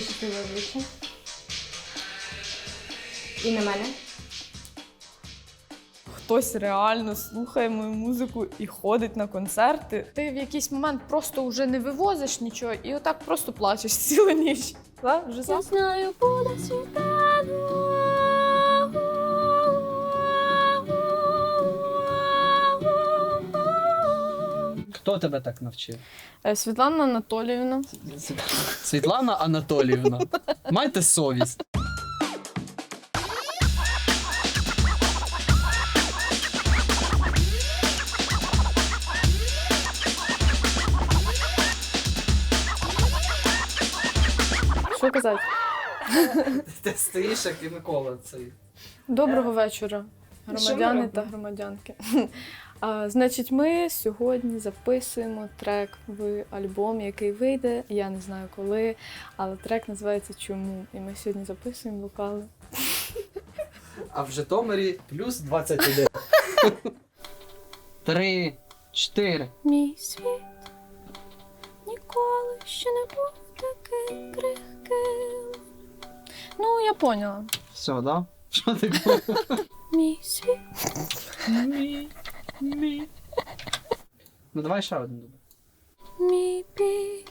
щасливе обличчя. І на мене. Хтось реально слухає мою музику і ходить на концерти. Ти в якийсь момент просто вже не вивозиш нічого і отак просто плачеш цілу ніч. Так? Вже Я знаю, буде світанок. Хто тебе так навчив? Е, Світлана Анатоліївна. Світлана Анатоліївна. Майте совість. Що казати? Ти стоїш, як і Микола цей. Доброго вечора, громадяни та громадянки. А, значить, ми сьогодні записуємо трек в альбом, який вийде. Я не знаю коли, але трек називається Чому? І ми сьогодні записуємо вокали. А в Житомирі плюс 21. Три, чотири. Мій світ ніколи ще не був таким крихким. Ну, я поняла. Все, да? Що ти? Мій світ Мі, мі. Ну давай ще один дубль. Мій біль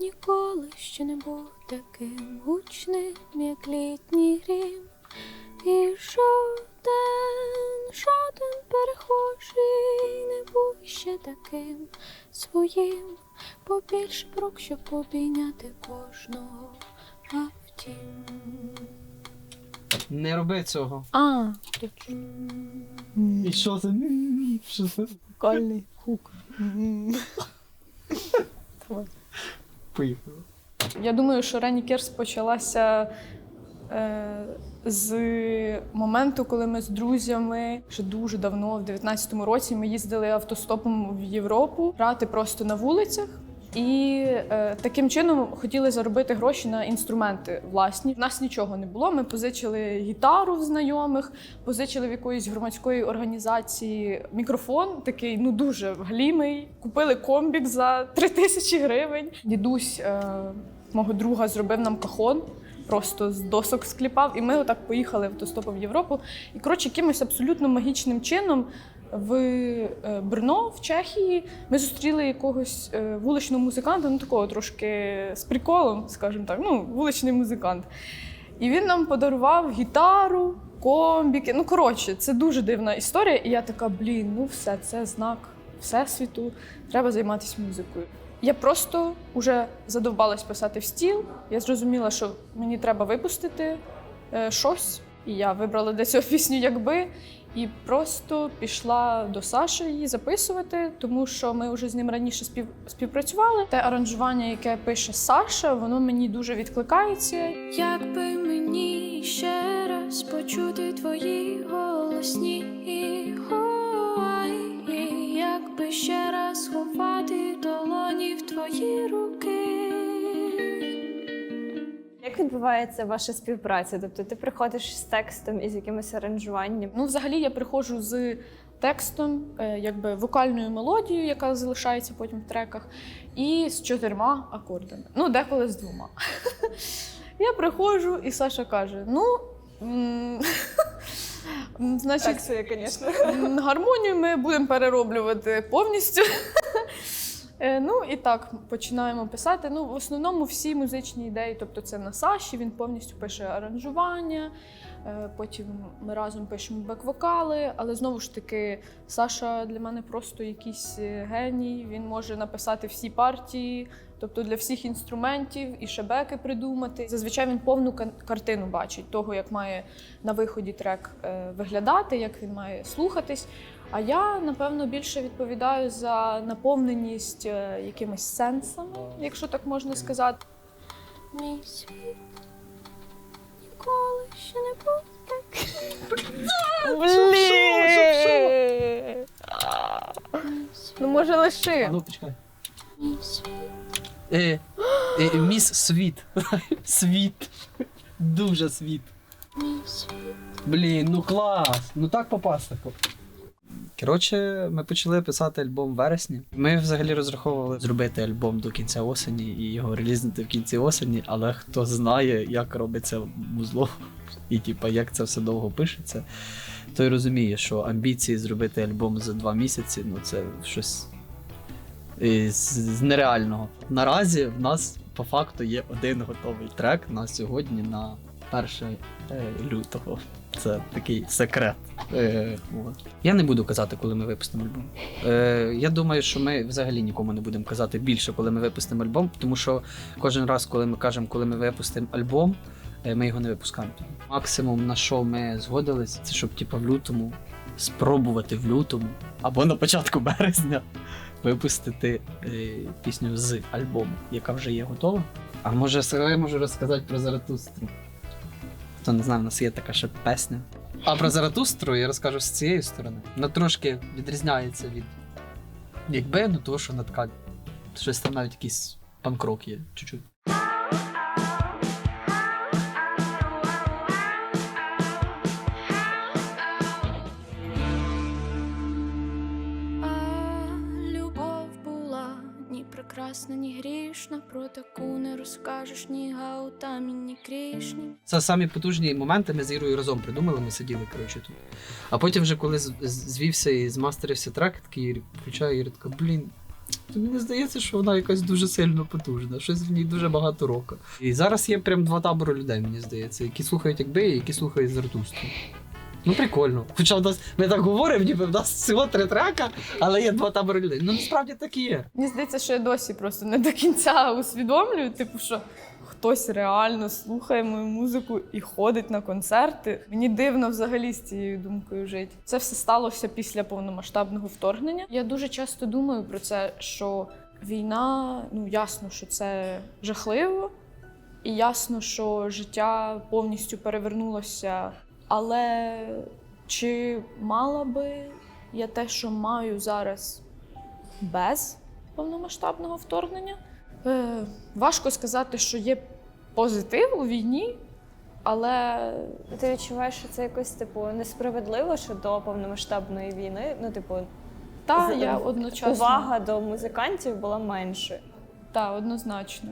ніколи ще не був таким гучним, як літній грім. І жоден, жоден перехожий не був ще таким своїм. Побільше брук, щоб обійняти кожного. А втім, Не роби цього. А, І що це? Що це? вокальний хук. Поїхали. Я думаю, що Рені Керс почалася е, з моменту, коли ми з друзями ще дуже давно, в 19-му році, ми їздили автостопом в Європу грати просто на вулицях. І е, таким чином хотіли заробити гроші на інструменти власні. У нас нічого не було. Ми позичили гітару в знайомих, позичили в якоїсь громадської організації мікрофон, такий ну дуже глімий. Купили комбік за 3 тисячі гривень. Дідусь е, мого друга зробив нам кахон. Просто з досок скліпав, і ми отак поїхали автостопом в Європу. І коротше, якимось абсолютно магічним чином в е, Брно, в Чехії, ми зустріли якогось е, вуличного музиканта, ну такого трошки з приколом, скажімо так, ну, вуличний музикант. І він нам подарував гітару, комбіки. Ну, коротше, це дуже дивна історія. І я така, блін, ну все, це знак Всесвіту, треба займатися музикою. Я просто вже задовбалась писати в стіл. Я зрозуміла, що мені треба випустити е, щось. І я вибрала для цього пісню якби. І просто пішла до Саші її записувати, тому що ми вже з ним раніше спів... співпрацювали. Те аранжування, яке пише Саша, воно мені дуже відкликається. Якби мені ще раз почути твої голосні якби ще раз ховати долоні в твої руки. Як відбувається ваша співпраця? Тобто ти приходиш з текстом і з якимось аранжуванням? Ну, взагалі, я приходжу з текстом, е, якби вокальною мелодією, яка залишається потім в треках, і з чотирма акордами. Ну, деколи з двома. Я приходжу, і Саша каже: ну. Значить, м, гармонію ми будемо перероблювати повністю. Е, Ну і так починаємо писати. Ну, в основному всі музичні ідеї, тобто це на Саші, він повністю пише аранжування. е, Потім ми разом пишемо бек-вокали, але знову ж таки, Саша для мене просто якийсь е, геній. Він може написати всі партії, тобто для всіх інструментів і ще беки придумати. Зазвичай він повну картину бачить того, як має на виході трек е, виглядати, як він має слухатись. А я, напевно, більше відповідаю за наповненість е, якимись сенсами, якщо так можна сказати. Мій світ ніколи ще не був. Блін! Ну, може, А лиши. ну почекай. Мій світ Е, е, міс світ. Світ. Дуже світ. Блін, ну клас. Ну так попасти. Коротше, ми почали писати альбом в вересні. Ми взагалі розраховували зробити альбом до кінця осені і його релізнути в кінці осені, але хто знає, як робиться музло і типа, як це все довго пишеться, той розуміє, що амбіції зробити альбом за два місяці ну це щось з, нереального. Наразі в нас по факту є один готовий трек на сьогодні, на 1 е, лютого. Це такий секрет. Е, от. Я не буду казати, коли ми випустимо альбом. Е, я думаю, що ми взагалі нікому не будемо казати більше, коли ми випустимо альбом, тому що кожен раз, коли ми кажемо, коли ми випустимо альбом, е, ми його не випускаємо. Максимум, на що ми згодились, це щоб типу, в лютому спробувати в лютому або на початку березня випустити е, пісню з альбому, яка вже є готова. А може, я можу розказати про Заратустру. Хто не знає, у нас є така ще песня. А про Заратустру я розкажу з цієї сторони. Вона трошки відрізняється від якби, ну того, що вона така. Щось там навіть якийсь панкрок є, чуть-чуть. Ні грішна. Про таку не розкажеш ні Гаутамі, ні Крішні. Це самі потужні моменти ми з Ірою разом придумали, ми сиділи, коротше, тут. А потім, вже коли звівся і змастерився трек, такий Ірі включаю, Іра така, блін. то Мені здається, що вона якась дуже сильно потужна, щось в ній дуже багато року. І зараз є прям два табори людей, мені здається, які слухають якби, і які слухають з Заратустру. Ну, прикольно. Хоча в нас ми так говоримо, ніби в нас всього три трека, але є два табори людей. Ну насправді так і є. Мені здається, що я досі просто не до кінця усвідомлюю, типу, що хтось реально слухає мою музику і ходить на концерти. Мені дивно взагалі з цією думкою жити. Це все сталося після повномасштабного вторгнення. Я дуже часто думаю про це, що війна, ну ясно, що це жахливо, і ясно, що життя повністю перевернулося. Але чи мала би я те, що маю зараз без повномасштабного вторгнення. Е, важко сказати, що є позитив у війні, але Ти відчуваєш, що це якось типу несправедливо, що до повномасштабної війни, ну типу, та з- я одночасно увага до музикантів була менше. та однозначно.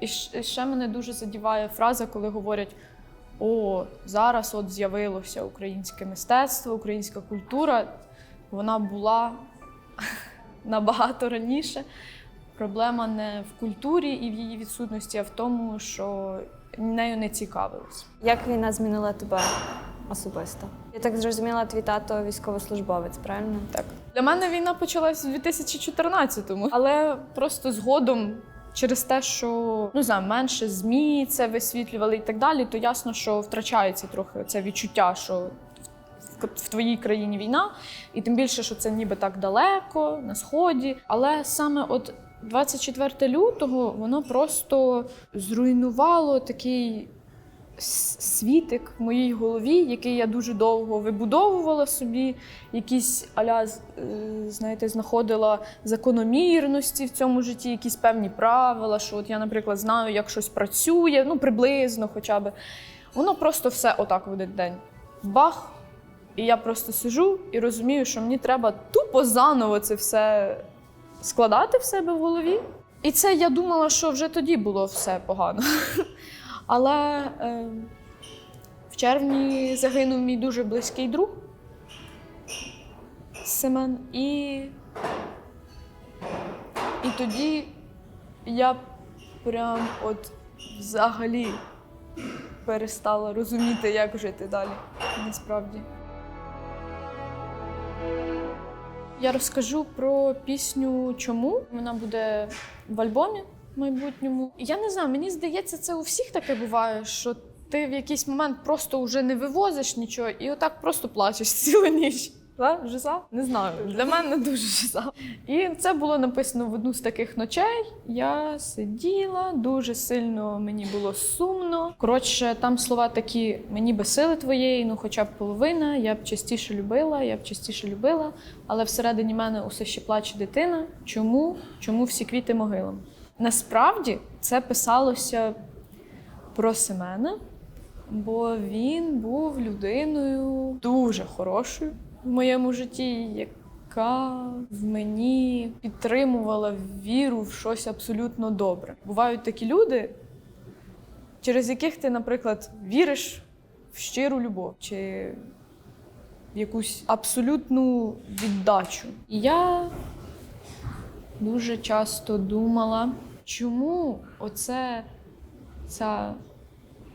І ще мене дуже задіває фраза, коли говорять: о, зараз от з'явилося українське мистецтво, українська культура. Вона була набагато раніше. Проблема не в культурі і в її відсутності, а в тому, що нею не цікавились. Як війна змінила тебе особисто? Я так зрозуміла, твій тато військовослужбовець, правильно? Так. Для мене війна почалась у 2014-му, але просто згодом. Через те, що ну знаю, менше змі це висвітлювали і так далі, то ясно, що втрачається трохи це відчуття, що в, твоїй країні війна, і тим більше, що це ніби так далеко, на сході. Але саме от 24 лютого воно просто зруйнувало такий світик в моїй голові, який я дуже довго вибудовувала собі, якісь аля, е, знаєте, знаходила закономірності в цьому житті, якісь певні правила, що от я, наприклад, знаю, як щось працює, ну приблизно хоча б. Воно просто все отак в один день. Бах! І я просто сижу і розумію, що мені треба тупо заново це все складати в себе в голові. І це я думала, що вже тоді було все погано. Але е, в червні загинув мій дуже близький друг Семен. І, і тоді я прям от взагалі перестала розуміти, як жити далі. Насправді. Я розкажу про пісню Чому вона буде в альбомі майбутньому. Я не знаю, мені здається, це у всіх таке буває, що ти в якийсь момент просто вже не вивозиш нічого і отак просто плачеш цілу ніч. Да? Жиза? Не знаю. Для мене дуже жиза. І це було написано в одну з таких ночей. Я сиділа, дуже сильно мені було сумно. Коротше, там слова такі: мені би сили твоєї, ну хоча б половина, я б частіше любила, я б частіше любила, але всередині мене усе ще плаче дитина. Чому? Чому всі квіти могилам? Насправді це писалося про Семена, бо він був людиною дуже хорошою в моєму житті, яка в мені підтримувала віру в щось абсолютно добре. Бувають такі люди, через яких ти, наприклад, віриш в щиру любов чи в якусь абсолютну віддачу. І я дуже часто думала, чому оце ця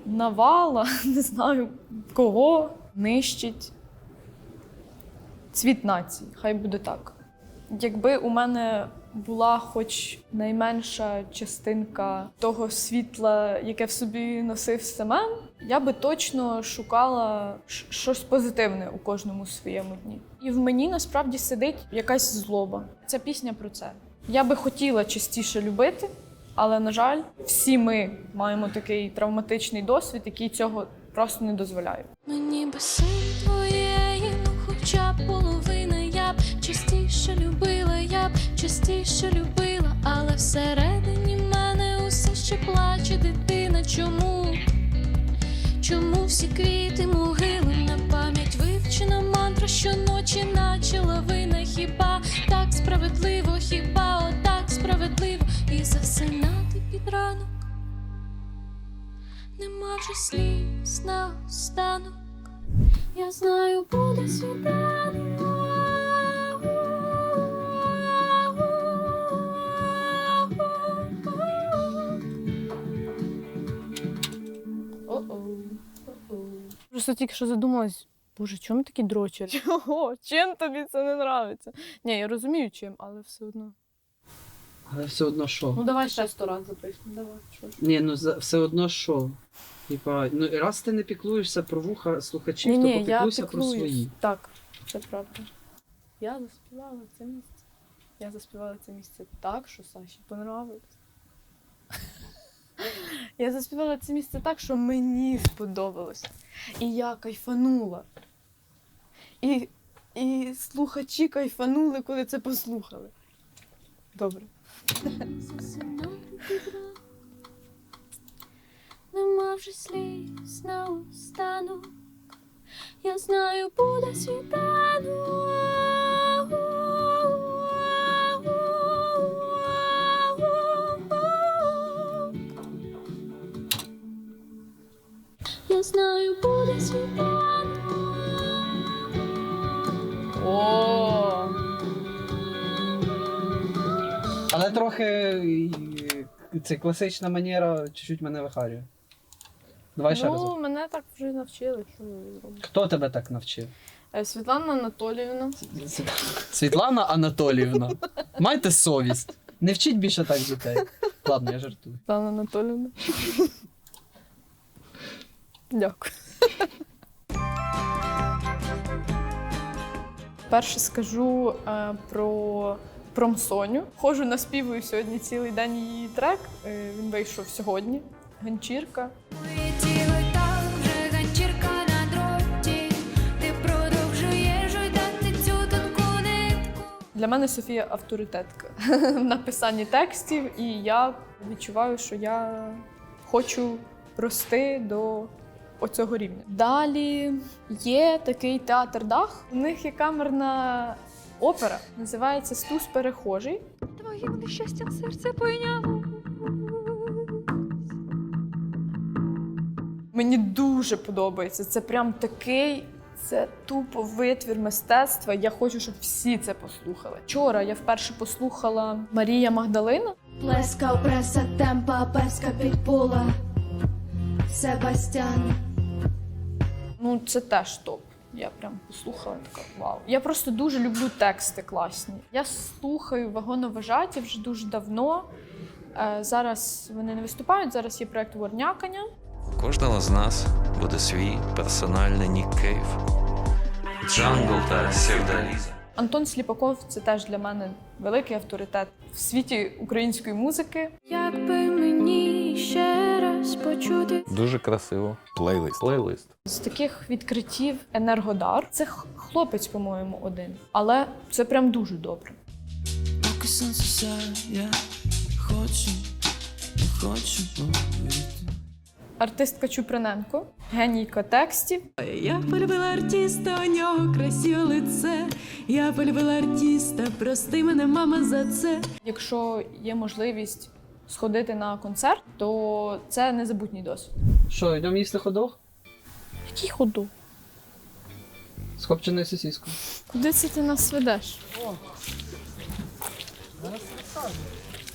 навала, не знаю кого, нищить цвіт нації. Хай буде так. Якби у мене була хоч найменша частинка того світла, яке в собі носив Семен, я би точно шукала щось позитивне у кожному своєму дні. І в мені насправді сидить якась злоба. Ця пісня про це. Я би хотіла частіше любити, але, на жаль, всі ми маємо такий травматичний досвід, який цього просто не дозволяє. Мені би син твоєї, ну хоча б половина, я б частіше любила, я б частіше любила, але всередині мене усе ще плаче дитина. Чому? Чому всі квіти могили на пам'ять щоночі, наче лавина? Хіба так справедливо, хіба отак справедливо і засинати під ранок? Нема вже сліз на останок. Я знаю, буде світанок. Просто тільки що задумалась, боже, чому такі дрочери? Чого? Чим тобі це не нравиться? Ні, я розумію чим, але все одно. Але все одно що? Ну давай ще сто раз запишемо. Давай, що. Ні, ну за- все одно що? Типа, ну і раз ти не піклуєшся про вуха слухачів, Ні, то ні, я попіклуйся про піклуюсь. свої. Так, це правда. Я заспівала це місце. Я заспівала це місце так, що Саші понравилось. Я заспівала це місце так, що мені сподобалось. І я кайфанула. І, і слухачі кайфанули, коли це послухали. Добре. Нема вже сліз на останок. Я знаю, буде світанок. О! Але трохи е, це класична манера чуть-чуть мене вихарює. Давай ще ну, разок. мене так вже навчили, що ми зробимо. Хто тебе так навчив? Е, Світлана Анатоліївна. Світлана Анатоліївна. Майте совість. Не вчіть більше так дітей. Ладно, я жартую. Світлана Анатоліївна. Дякую. Перше скажу е, про промсоню. Хожу наспівую сьогодні цілий день її трек. Е, він вийшов сьогодні. Ганчірка. На. Для мене Софія авторитетка в написанні текстів, і я відчуваю, що я хочу рости до оцього рівня. Далі є такий театр Дах. У них є камерна опера, називається Стус перехожий. Твоїм нещастям серце пойняло. Мені дуже подобається. Це прям такий. Це тупо витвір мистецтва. Я хочу, щоб всі це послухали. Вчора я вперше послухала Марія Магдалина. Плеска преса темпа, перська підпула. Себастьян. Ну, це теж топ. Я прям послухала така вау. Я просто дуже люблю тексти класні. Я слухаю вагоноважаті вже дуже давно. Е, зараз вони не виступають. Зараз є проект Ворнякання. У кожного з нас буде свій персональний нік кейв. Джангл та Севдаліза. Антон Сліпаков це теж для мене великий авторитет в світі української музики. Якби почути. Дуже красиво. Плейлист. Плейлист. З таких відкриттів Енергодар це хлопець, по-моєму, один, але це прям дуже добре. Поки сонце сяє, я хочу, хочу повірити. артистка Чуприненко, генійка текстів. Я полюбила артиста, у нього красиве лице. Я полюбила артиста, прости мене, мама, за це. Якщо є можливість сходити на концерт, то це незабутній досвід. Що, йдемо їсти ходох? Який ходу? З копченою сосіскою. Куди це ти нас ведеш?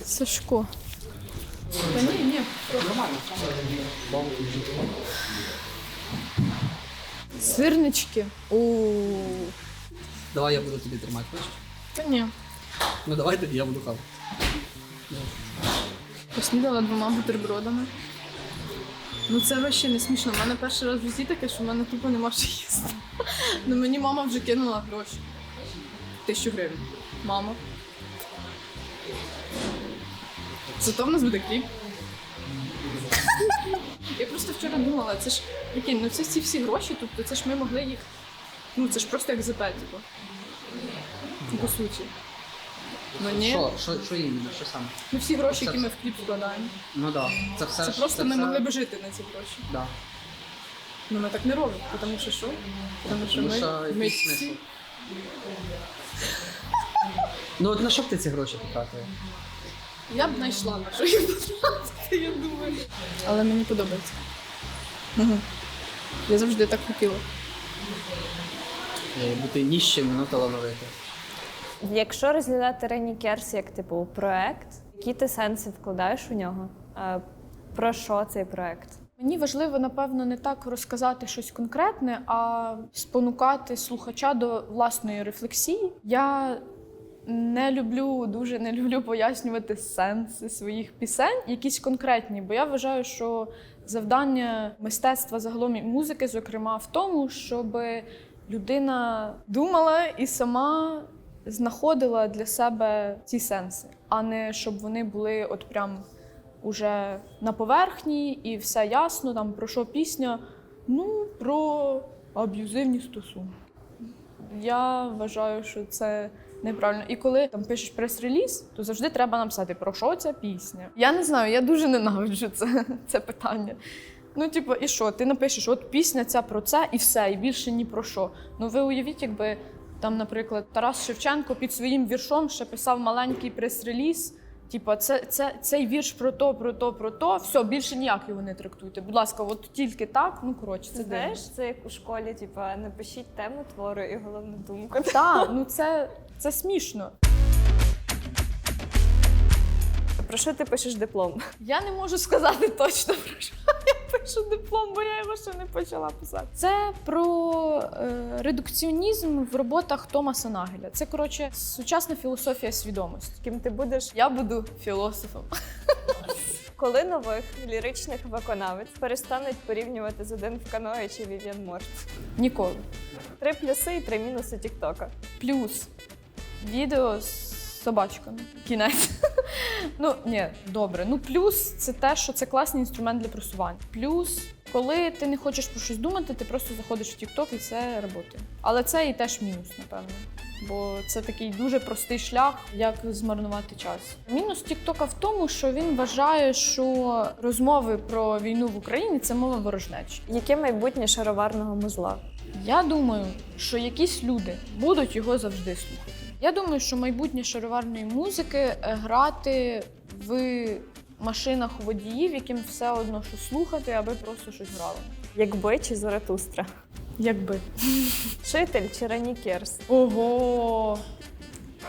Сашко. Та ні, ні. Сирнички. О, Давай я буду тобі тримати, хочеш? та ні. Ну давай тоді я буду хавати. Поснідала двома бутербродами. Ну це вообще не смішно. У мене перший раз в житті таке, що в мене тупо нема що їсти. Ну мені мама вже кинула гроші. Тисячу гривень. Мама. Зато в нас буде кліп. Я просто вчора думала, це ж прикинь, ну це ці всі гроші, тобто це ж ми могли їх. Ну це ж просто як типу. Ну, По суті. Ну ні. Що, що, що іменно, що саме? Ну всі гроші, які ми в кліп складаємо. Ну да. Це все. Це ж- просто ми все- могли б жити на ці гроші. Да. Ну ми так не робимо, тому що що? Тому що Тому що ми якийсь всі- Ну от на що б ти ці гроші потратила? Я б знайшла на що їх потратити, я думаю. Але мені подобається. Угу. Я завжди так хотіла. Е, Бути ніщим, ну талановитим. Якщо розглядати Рені Керс як типу проект, які ти сенси вкладаєш у нього? Про що цей проект? Мені важливо, напевно, не так розказати щось конкретне, а спонукати слухача до власної рефлексії. Я не люблю, дуже не люблю пояснювати сенси своїх пісень, якісь конкретні, бо я вважаю, що завдання мистецтва загалом і музики, зокрема, в тому, щоб людина думала і сама знаходила для себе ці сенси, а не щоб вони були от прям уже на поверхні і все ясно, там про що пісня? Ну, про аб'юзивні стосунки. Я вважаю, що це неправильно. І коли там пишеш прес-реліз, то завжди треба написати, про що ця пісня. Я не знаю, я дуже ненавиджу це, це питання. Ну, типу, і що? Ти напишеш, от пісня ця про це і все, і більше ні про що. Ну ви уявіть, якби там, наприклад, Тарас Шевченко під своїм віршом ще писав маленький прес-реліз. Типа, це, це, цей вірш про то, про то, про то. Все, більше ніяк його не трактуйте. Будь ласка, от тільки так. Ну коротше, це Знаєш, дивно. це як у школі, типа, напишіть тему твору і головну думку. Так, ну це, це смішно. Про що ти пишеш диплом? Я не можу сказати точно про що я пишу диплом, бо я його ще не почала писати. Це про е, редукціонізм в роботах Томаса Нагеля. Це коротше сучасна філософія свідомості. Ким ти будеш? Я буду філософом. Коли нових ліричних виконавець перестануть порівнювати з один в каної чи Вів'ян Морт? Ніколи. Три плюси і три мінуси Тіктока. Плюс відео з собачками. Кінець. ну, ні, добре. Ну, плюс це те, що це класний інструмент для просування. Плюс, коли ти не хочеш про щось думати, ти просто заходиш в TikTok і це працює. Але це і теж мінус, напевно. Бо це такий дуже простий шлях, як змарнувати час. Мінус Тіктока в тому, що він вважає, що розмови про війну в Україні це мова ворожнечі. Яке майбутнє шароварного музла? Я думаю, що якісь люди будуть його завжди слухати. Я думаю, що майбутнє шароварної музики е, грати в машинах водіїв, яким все одно що слухати, аби просто щось грало. Якби чи Заратустра? Якби. Шитель чи Рені Керс? Ого.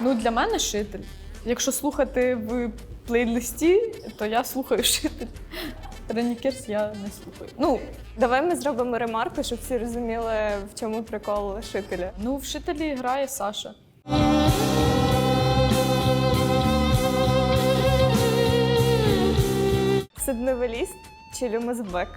Ну, для мене шитель. Якщо слухати в плейлисті, то я слухаю шитель. Ранікерс я не слухаю. Ну, Давай ми зробимо ремарку, щоб всі розуміли, в чому прикол шителя. ну в шителі грає Саша. Сидневеліст чи люмезбек?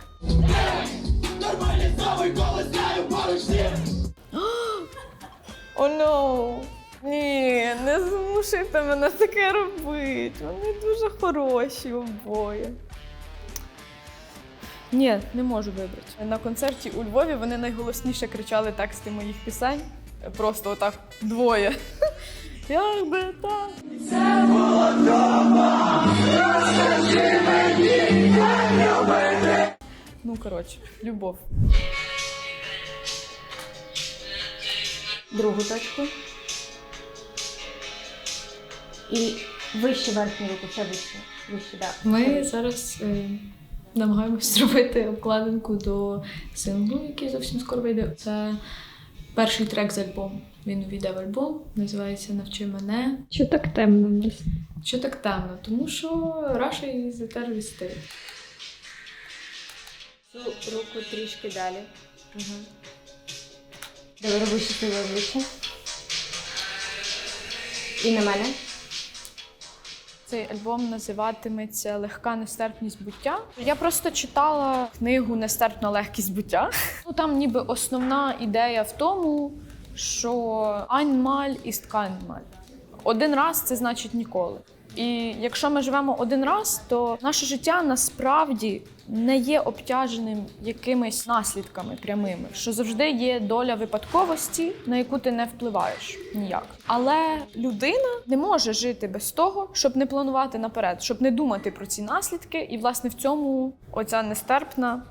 О, no. Ні, не змушуйте мене таке робити. Вони дуже хороші обоє. Ні, не можу вибрати. На концерті у Львові вони найголосніше кричали тексти моїх пісень. Просто отак двоє. Як би так. Ну, коротше, любов. Другу точку. І вище верхню руку, ще вище. Вище, да. Ми зараз е, намагаємось зробити обкладинку до синглу, який зовсім скоро вийде. Це перший трек з альбому. Він увійде в альбом, називається Навчи мене. Що так темно в нас? Що так темно? Тому що is the terrorist state. Цю руку трішки далі. Угу. Добре, роби щасливе обличчя. І на мене. Цей альбом називатиметься Легка нестерпність буття. Я просто читала книгу Нестерпна легкість буття. Ну там ніби основна ідея в тому, що einmal ist keinmal. Один раз це значить ніколи. І якщо ми живемо один раз, то наше життя насправді не є обтяженим якимись наслідками прямими, що завжди є доля випадковості, на яку ти не впливаєш ніяк. Але людина не може жити без того, щоб не планувати наперед, щоб не думати про ці наслідки. І власне в цьому оця нестерпна,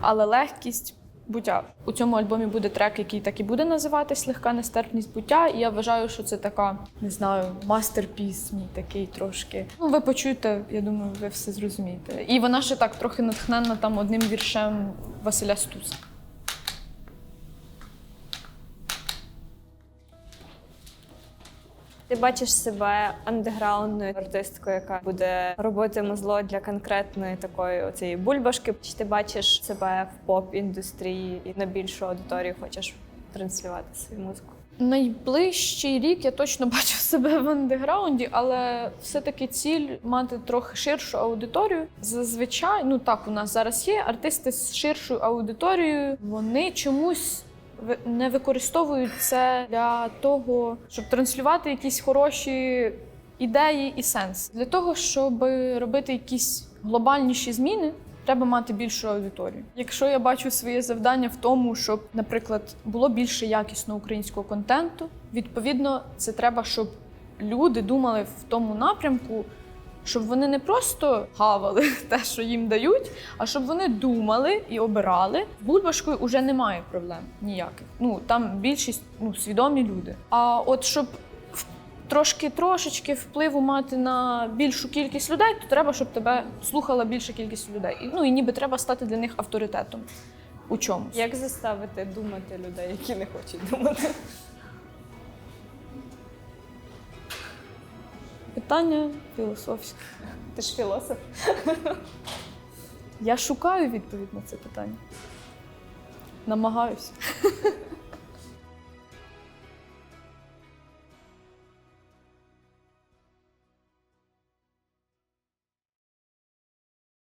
але легкість буття. У цьому альбомі буде трек, який так і буде називатись Легка нестерпність буття. І я вважаю, що це така, не знаю, мастерпіс мій такий трошки. Ну, ви почуєте, я думаю, ви все зрозумієте. І вона ще так трохи натхненна там одним віршем Василя Стуса. Ти бачиш себе андеграундною артисткою, яка буде робити музло для конкретної такої оцієї бульбашки. Чи ти бачиш себе в поп-індустрії і на більшу аудиторію хочеш транслювати свою музику? Найближчий рік я точно бачу себе в андеграунді, але все-таки ціль мати трохи ширшу аудиторію. Зазвичай, ну так у нас зараз є артисти з ширшою аудиторією. Вони чомусь не використовують це для того, щоб транслювати якісь хороші ідеї і сенс. Для того, щоб робити якісь глобальніші зміни, треба мати більшу аудиторію. Якщо я бачу своє завдання в тому, щоб, наприклад, було більше якісного українського контенту, відповідно, це треба, щоб люди думали в тому напрямку. Щоб вони не просто хавали те, що їм дають, а щоб вони думали і обирали. З бульбашкою вже немає проблем ніяких. Ну там більшість ну, свідомі люди. А от щоб трошки трошечки впливу мати на більшу кількість людей, то треба, щоб тебе слухала більша кількість людей. І, Ну і ніби треба стати для них авторитетом у чомусь. Як заставити думати людей, які не хочуть думати? Питання філософське. Ти ж філософ. Я шукаю відповідь на це питання. Намагаюся.